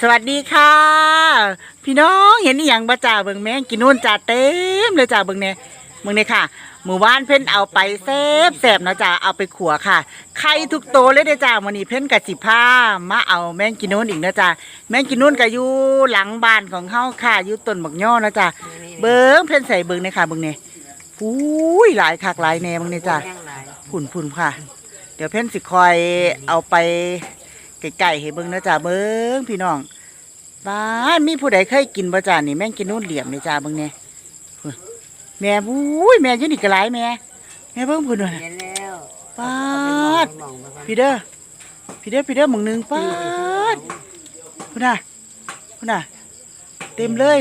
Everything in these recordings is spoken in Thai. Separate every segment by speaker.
Speaker 1: สวัสดีค่ะ พี่น้องเห็นอหย่างบ่จ่าเบิ่งแม่งกินนู่นจ่าเต็มเลยจ่าเบิ่งเนี่ยเบิ่งเนี่ยค่ะหมู่บ้านเพิ่นเอาไปแซ่บแซ่บๆเนาะจ่าเอาไปขัวค่ะไข่ทุกโตวเลยเด้อจ่ามื้อนี้เพิ่นกะสิพามาเอาแม่งกินนู่นอีกเนาะจ่าแม่งกินนู่นก็อยู่หลังบ้านของเฮาค่ะอยู่ต้นบักย่อเนาะจ่าเบิ่งเพิ่นใส่เบิ่งเนี่ยค่ะเบิ่งเนี่ยอุ้ยหลายคักหลายแน่เบิ่งเนี่ยจ่าผุ่นผุ่นค่ะ เดี๋ยวเพ่นสิคอยเอาไป ไก่ๆให้เบิ่งนะจ๊ะเบิ่งพี่น้องบ้านมีผู้ใดเคยกินบ่จ้านี่แม่งกินนู่นเหลี่ยมเลยจ้าเบิ่งเนี่ยพุ่นแม่บุ้ยแม่อยืนอีกกระไรแม่แม่เบิ่งพุ่นว่าน่ะ
Speaker 2: เห็นแล้ว
Speaker 1: ปาดพี่เด้อพี่เด้อพี่เด้อหมึงหนึงป้าดพุ่นน่ะพุ่นน่ะ เต็มเลย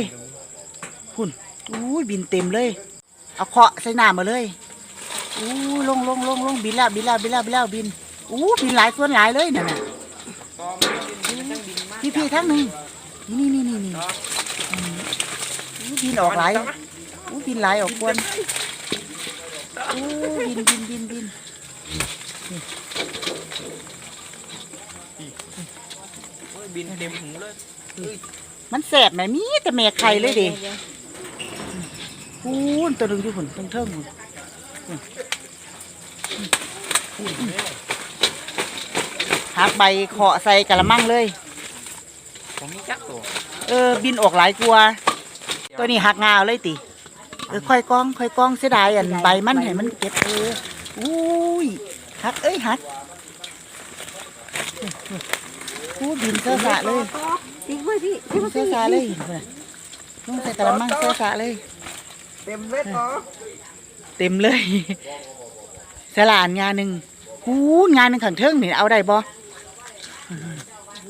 Speaker 1: พุ่นอุ้ยบินเต็มเลย เอาเคาะใส่น้ำมาเลยอู้ลงลงลงลงบินแล้วบินแล้วบินแล้วบินแล้วบินอู้บินหลายส่วนหลายเลยนั่นน่ะ พี่พี่ทั้งหนึ่งนี่นี่นี่นี่อืมอู้บินออกหลายอู้บินหลายออกควนอู้บินบินบินบิน
Speaker 3: บินเต็มหูเลย
Speaker 1: มันแสบไหมมีแต่แม่ไข่เลยเดิพูนตัวหนึงอยู่หุ่นตรงเทิงหุ่น หักใบเคาะใส่กะละมังเลย
Speaker 3: ผมมีจักตัว
Speaker 1: เออ บินออกหลายกลัวาตัวนี้หักงาเอาเลยติเออค่อยกอง ค่อยกองเสียดายอันใบมันให้มันเก็บเอออุ้ยหักเอ้ยหักอู้บินเสื้อสะเลย
Speaker 2: ติ๊กไว้พี่
Speaker 1: บินเสื้อสะเลยลงใส่กระมังเสื้อสะเลย
Speaker 3: เต็มเลยต่อ
Speaker 1: เต็มเลยสลานงานหนึ่งหูงานหนึ่งขังเทิงนี่เอาได้บ่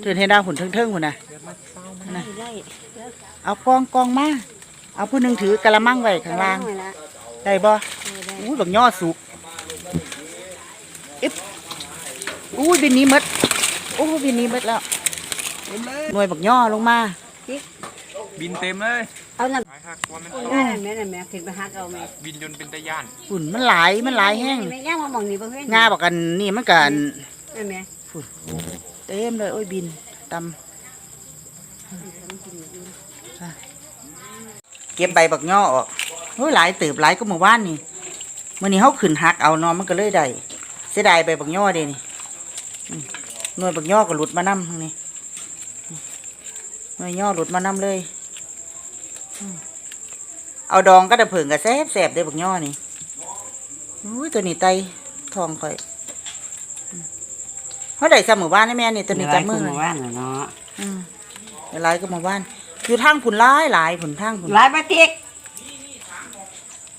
Speaker 1: เถื่อนเห็นดาวหุ่นเทิงเทิงหุ่นน่ะ
Speaker 2: ไล่ไล่
Speaker 1: เอากองกองมาเอาผู้หนึ่งถือกะละมังไว้ข้างล่าง
Speaker 2: ไว้ละ
Speaker 1: ได้บ่
Speaker 2: ได้
Speaker 1: อู้บักย่อสุกอิ๊บอู้บินหนี้มดอู้บินหนี้มดแล้ว
Speaker 3: เต็มเลย
Speaker 1: หน่วยบักย่อลงมา
Speaker 3: บินเต็มเลย
Speaker 2: เอาน้
Speaker 3: หายหักว่ามันำ
Speaker 2: นั่นแม่นั่นแม่ขึ้นไปหักเอาแม่
Speaker 3: บินจนเป็นตะย่าน
Speaker 1: ฝุ่นมันหลายมันหลายแห้ง
Speaker 2: แม่ย่างมามองนี่บ่เพิ่น
Speaker 1: งาบอกกันนี่มันกัน
Speaker 2: นั่นแม่
Speaker 1: เต็มเลย โอ้ยบินตำเก็บใบบักย่อออกโอ้ยหลายตืบหลายก็หมู่บ้านนี่มื่อนี้เขาขึ้นหักเอานอนมันก็เลยได้เสียดายใบบักย่อเด้นี่หน่วยบักย่อก็หลุดมานํทางนี้หน่วยย่อหลุดมานํเลยเอาดองก็จะเผิงกับแซบแสบๆเด้บักย่อนี่อุ้ยตัวนี้ไตทองค่อย เขาได้สามหมู่บ้านนี่แม่นี่ตัวนี้จับมือ
Speaker 2: หมู่บ้านน่ะเนาะ
Speaker 1: อืมหลายก็หมู่บ้าน อยู่ทางผุนร้ายหลายผุนทางผุน
Speaker 2: หลายปาติ๊ก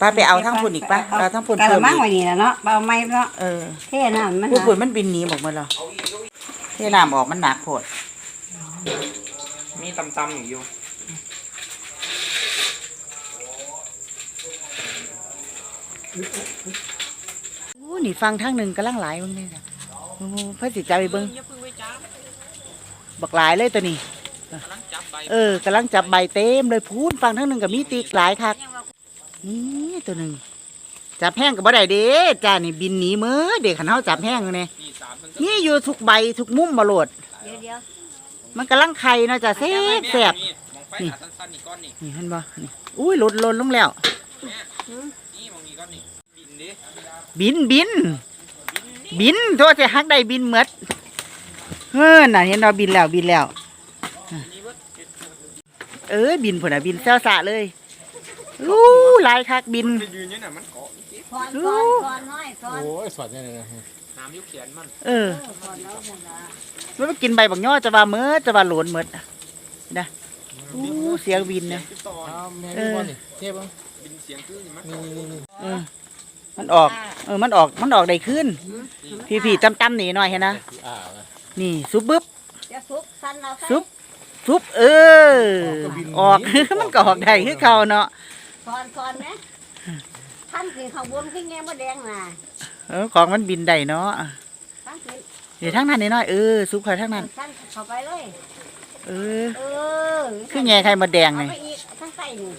Speaker 1: ป้าไปเอาทั้งพุ่นอีกปะเอาทั้งพุ่น
Speaker 2: กะ
Speaker 1: เพิ่
Speaker 2: ละ
Speaker 1: ม
Speaker 2: มัง
Speaker 1: อีก
Speaker 2: ไว้นี่ล่ะเนาะเปล่าไม้เนาะ
Speaker 1: เออ
Speaker 2: เท่น้ำมัน
Speaker 1: ผู้
Speaker 2: น่ะ
Speaker 1: พุ่นมันบินหนีบอกมาแล้วเทน้ำออกมันหนักโพด
Speaker 3: มีตำตำๆอยู่
Speaker 1: อู้นี่ฟังทางหนึ่งกำลังหลายเบิ่งนี่ค่ะ โอ้พระสิจับไปเบิ่ง
Speaker 3: อย่าเพิ่งไปจับ
Speaker 1: บักหลายเลยตัวนี้
Speaker 3: กำลังจับใบ
Speaker 1: เออกำลังจับใบเต็มเลยพูนฟังทางหนึ่งกับมีตีกหลายคักนี่ตัวหนึ่งจับแห้งกับบ่ได้เด้จ้านี่บินหนีเมื่อเด็กขันเฮาจับแห้งเนี่ย
Speaker 3: นี่สามเพิ่ง
Speaker 1: นี่อยู่ทุกใบทุกมุมบโลด
Speaker 2: เดี๋ยวเดี๋ยว
Speaker 1: มันกำลังไข่เนาะจ้ะแซ่บแซ่บ
Speaker 3: นี่มองไฟหาสั้นๆนี่ก้อนนี่
Speaker 1: นี่เห็นบ่นี่อุ้ยหลุดหล่นลงแล้ว
Speaker 3: นี่มองนี่ก้อนนี่บินดิ
Speaker 1: บิน บินบินโทษจะฮักได้บินหมดเฮ้อน่ะเห็นเราบินแล้วบินแล้ว
Speaker 3: นี่เบิด
Speaker 1: เอ้ยบินผุนอะบินแซวสะเลยอู้หลายคักบิน
Speaker 3: ไปยืนอยู่น่ะมันเกาะนี่
Speaker 2: ก่อนก่อนก่อนน้อยก่อน
Speaker 4: โอ้ยสวัสดีนะ
Speaker 3: น้ำยุบเขียนมัน
Speaker 1: เออ
Speaker 2: ก่อนแล้วนั่นล่ะ
Speaker 1: มันไปกินใบบักย่อจะว่าเมื่อจะว่าโหลนหมดอะนะอู้เสียงบินนะ
Speaker 3: ติดต่อ
Speaker 4: เอาแม่พี่บอลนี่เทียบบ้าง
Speaker 3: บินเสียงคือมัน
Speaker 4: นี่นี่นี่
Speaker 1: เออ มันออก เออ มันออก มันออกได้ขึ้น พี่พี่ๆตั้มๆนี่หน่อยเห็นนะ
Speaker 4: อ่านะ
Speaker 1: นี่ซุบบึ๊บ
Speaker 2: เดี๋ยวซุปสั่นเราใส่
Speaker 1: ซุปซุบเออ ออก มันก็ออกได้คือเขาเนาะ
Speaker 2: ก่อนก่อนนะท่านขึ้นข้างบนขึ้นแง่มดแดงน่ะ
Speaker 1: เออ ของมันบินได้เนาะ
Speaker 2: ท่านขึ้น
Speaker 1: เดี๋ยวทั้งนั้นนิดหน่อยเออซุปไข่ทั้งนั้น
Speaker 2: ท่านเข้าไปเลย
Speaker 1: เออ
Speaker 2: เออ
Speaker 1: คือแง่ไข่มดแดง
Speaker 2: เอา
Speaker 1: นี่
Speaker 2: ไปอีกทั้งใต้นี่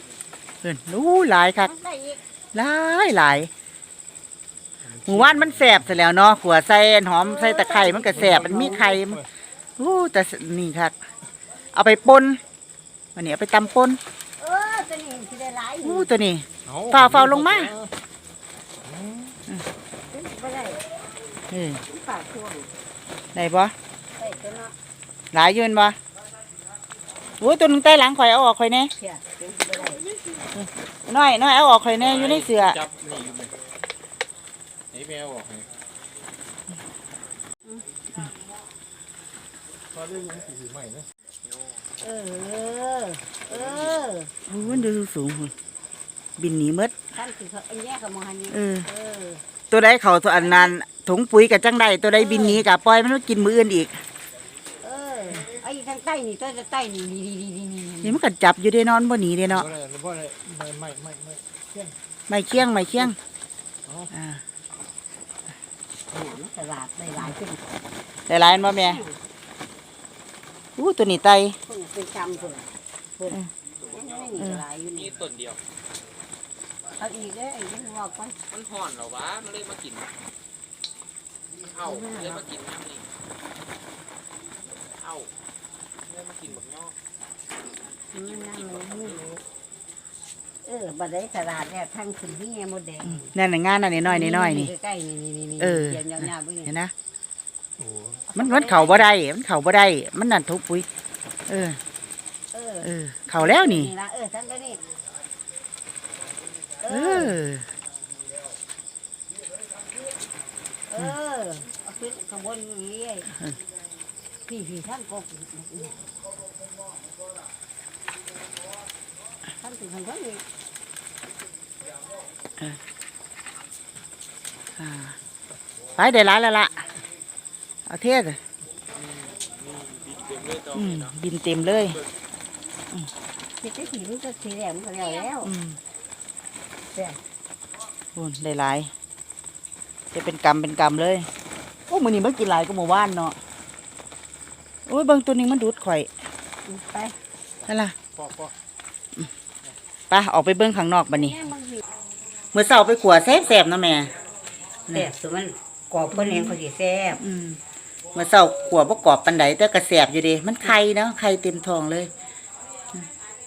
Speaker 1: เอออู้หลายคัก
Speaker 2: ทั้งใต้อีก
Speaker 1: หลายหลาย หมู่บ้านมันแสบเสร็จแล้วเนาะขัวใส่หอมใส่ตะไคร้มันก็แสบมันมีไข่อู้แต่นี่ครับเอาไปปนวันนี้เอาไปตำปน
Speaker 2: เออตัวนี้สิได้หลายอยู่
Speaker 1: อู้ตัวนี้
Speaker 4: เอา
Speaker 1: ฝ่าฝ่าลงมา
Speaker 2: บ่ได้
Speaker 1: เออ
Speaker 2: ฝากช่วง
Speaker 1: ได้บ่
Speaker 2: ได้ตัวเนาะ
Speaker 1: หลายยืนบ่โอ้ยตัวนึงใต้หลังข่อยเอาออกข่อยแน่
Speaker 2: น้
Speaker 1: อยน้อยเอาออกข่อยแน่อยู่ในเสือ
Speaker 4: จับนี่อยู่ แมวบอกให้พอได้ยินสีใหม่นะ
Speaker 2: เออ เออ
Speaker 1: โอ้ยดูสูงพุ่นบินหนีมด
Speaker 2: ท่านคือเขาอันแยกกับมหันนี่
Speaker 1: เออ
Speaker 2: เออ
Speaker 1: ตัวใดเขาตัวอันนั้นถุงปุ๋ยกับจังใดตัวใดบินหนีกับปล่อยมันมากินมืออื่นอีก
Speaker 2: เออ ไอ้ทางใต้นี่ตัวใต้นี่นี่นี่นี่นี่
Speaker 1: นี่มันก็จับอยู่ได้นอนบ่หนีเด้เนาะ
Speaker 4: ไรเพราะอะไม่ไม่ไม่ไม่เที่ยง
Speaker 1: ไม่เคียงไม่เคียง
Speaker 4: อ๋ อ
Speaker 1: อ่า
Speaker 2: ตลาดได้หลายขึ้น
Speaker 1: ได้หลายอันบ่แม่อู้ตัวนี้ไต
Speaker 2: คนเป็นจำคนคนนี่นี่หลายอยู่
Speaker 3: นี่
Speaker 2: นี่
Speaker 3: ต้นเดียว
Speaker 2: เอาอีกเลยไอ้ที่บอกไป
Speaker 3: มันห่อนเหรอวะ มันเลยมากินเอ้าเลยมากินน้ำนี่เอ้าเลยมากินแบบย่อ
Speaker 2: นี่น้ำมันนี่ เออบัดได้ตลาดเนี่ยทางขึ้นที่แง่มดแดง
Speaker 1: นั่นน่ะงานนั่นน้อยๆน้อยๆนี่
Speaker 2: ใกล้ๆนี่นี่นี่
Speaker 1: เออ
Speaker 2: เขียนยาวๆด้วย
Speaker 1: เห็
Speaker 2: นี่
Speaker 1: นนะ
Speaker 4: โอ้
Speaker 1: มันมันเข่าบ่ได้มันเข่าบ่ได้มันนั่นทุกปุ๋ยเออ
Speaker 2: เออ
Speaker 1: เออ เข่าแล้วนี่
Speaker 2: ละเออท่านก็นี่เอ
Speaker 1: เอ
Speaker 2: อ
Speaker 1: อ
Speaker 2: เออเอาขึ้นข้างบนอย่างนี้พี่พี่ท่านกบ ท่านถึงข้างบนนี่
Speaker 1: อ่าไปได้หลายแล้วล่ะเอาเทศ
Speaker 3: บินเต็มเลยตอน
Speaker 1: อืม
Speaker 3: นี้เนาะ
Speaker 1: บินเต็มเลย
Speaker 2: คิดได้สีมันก็สีแดงก็แล้วแล้ว
Speaker 1: อืม
Speaker 2: เสีย
Speaker 1: โอ้ได้หลาย จะเป็นกรรมเป็นกรรมเลย โอ้มื้อนี้มันกินหลายก็หมู่บ้านเนาะ โอ้ยเบิ่งตัวนี้มันดูดข่อย
Speaker 2: ไป
Speaker 1: นั่นล่ะ
Speaker 4: พ่อพ่อ
Speaker 1: ไปออกไปเบิ่งข้างนอกบัดนี้
Speaker 2: แม่บางที
Speaker 1: เมื่อเช้าไปขัวแซ่บๆเนาะแม่
Speaker 2: แซ่บสุดมันกรอบเพิ่นเองเขาสิแซ่บ
Speaker 1: อืมเมื่อเช้าขัวบ่กรอบปานใดแต่ก็แซ่บอยู่เด้มันไข่เนาะไข่เต็มท้องเลยอืม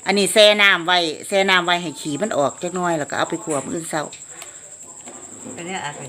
Speaker 1: อันนี้แช่น้ำไว้แช่น้ำไว้ให้ขี้มันออกจักหน่อยแล้วก็เอาไปขัวมื้ออื่นเช้า
Speaker 2: อันนี้อะไร